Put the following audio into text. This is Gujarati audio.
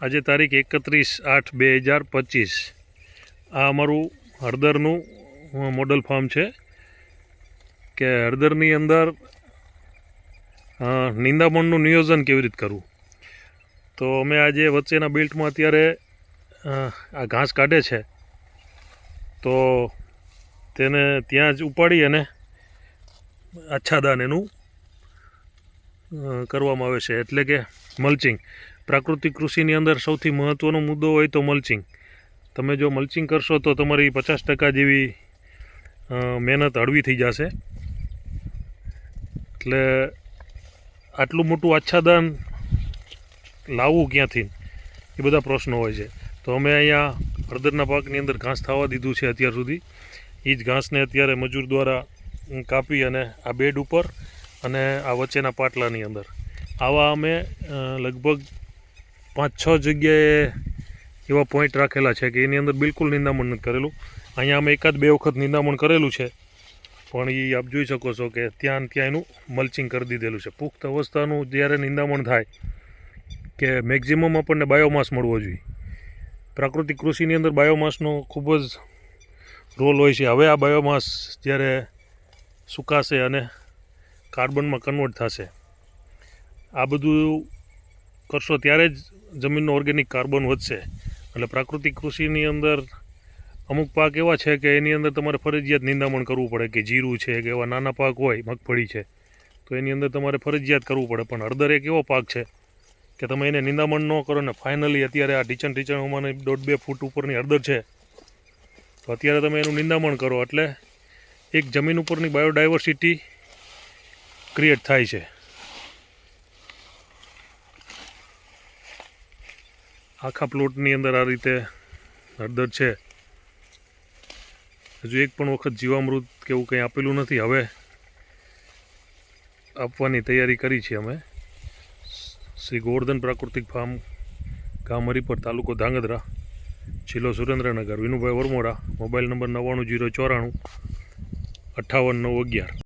આજે તારીખ એકત્રીસ આઠ બે હજાર પચીસ. આ અમારું હળદરનું મોડલ ફાર્મ છે કે હળદરની અંદર નિંદામણનું નિયોજન કેવી રીતે કરવું? તો અમે આજે વચ્ચેના બિલ્ટમાં અત્યારે આ ઘાસ કાઢે છે. તો તેને ત્યાં જ ઉપાડી અને આચ્છાદાન એનું કરવામાં આવે છે. એટલે કે મલ્ચિંગ પ્રાકૃતિક કૃષિની અંદર સૌથી મહત્ત્વનો મુદ્દો હોય તો મલ્ચિંગ તમે જો મલ્ચિંગ કરશો તો તમારી પચાસ ટકા જેવી મહેનત હળવી થઈ જશે. એટલે આટલું મોટું આચ્છાદન લાવવું ક્યાંથી? એ બધા પ્રશ્નો હોય છે. તો અમે અહીંયા હળદરના પાકની અંદર ઘાસ થવા દીધું છે અત્યાર સુધી. એ જ ઘાસને અત્યારે મજૂર દ્વારા કાપી અને આ બેડ ઉપર અને આ વચ્ચેના પાટલાની અંદર. આવા અમે લગભગ પાંચ છ જગ્યાએ એવા પોઈન્ટ રાખેલા છે કે એની અંદર બિલકુલ નિંદામણ નથી કરેલું. અહીંયા અમે એકાદ બે વખત નિંદામણ કરેલું છે, પણ એ આપ જોઈ શકો છો કે ત્યાં ત્યાં એનું મલ્ચિંગ કરી દીધેલું છે. પુખ્ત અવસ્થાનું જ્યારે નિંદામણ થાય કે મેક્ઝિમમ આપણને બાયોમાસ મળવો જોઈએ. પ્રાકૃતિક કૃષિની અંદર બાયોમાસનો ખૂબ જ રોલ હોય છે. હવે આ બાયોમાસ જ્યારે સુકાશે અને કાર્બનમાં કન્વર્ટ થશે, આ બધું કરશો ત્યારે જ જમીનનો ઓર્ગેનિક કાર્બન વધશે. એટલે પ્રાકૃતિક કૃષિની અંદર અમુક પાક એવા છે કે એની અંદર તમારે ફરજિયાત નિંદામણ કરવું પડે કે જીરું છે કે એવા નાના પાક હોય, મગફળી છે, તો એની અંદર તમારે ફરજિયાત કરવું પડે. પણ હળદર એક એવો પાક છે કે તમે એને નિંદામણ ન કરો ને ફાઇનલી અત્યારે આ ટીચન ટીચન અમારે દોઢ બે ફૂટ ઉપરની હળદર છે, તો અત્યારે તમે એનું નિંદામણ કરો. એટલે એક જમીન ઉપરની બાયોડાયવર્સિટી ક્રિએટ થાય છે. આખા પ્લોટની અંદર આ રીતે હળદર છે. હજુ એક પણ વખત જીવામૃત કે એવું કંઈ આપેલું નથી. હવે આપવાની તૈયારી કરી છે અમે. શ્રી ગોવર્ધન પ્રાકૃતિક ફાર્મ, ગામ હરિપર, તાલુકો ધાંગધ્રા, જિલ્લો સુરેન્દ્રનગર. વિનુભાઈ વરમોડા મોબાઈલ નંબર નવ્વાણું જીરો ચોરાણું અઠ્ઠાવન નવ અગિયાર.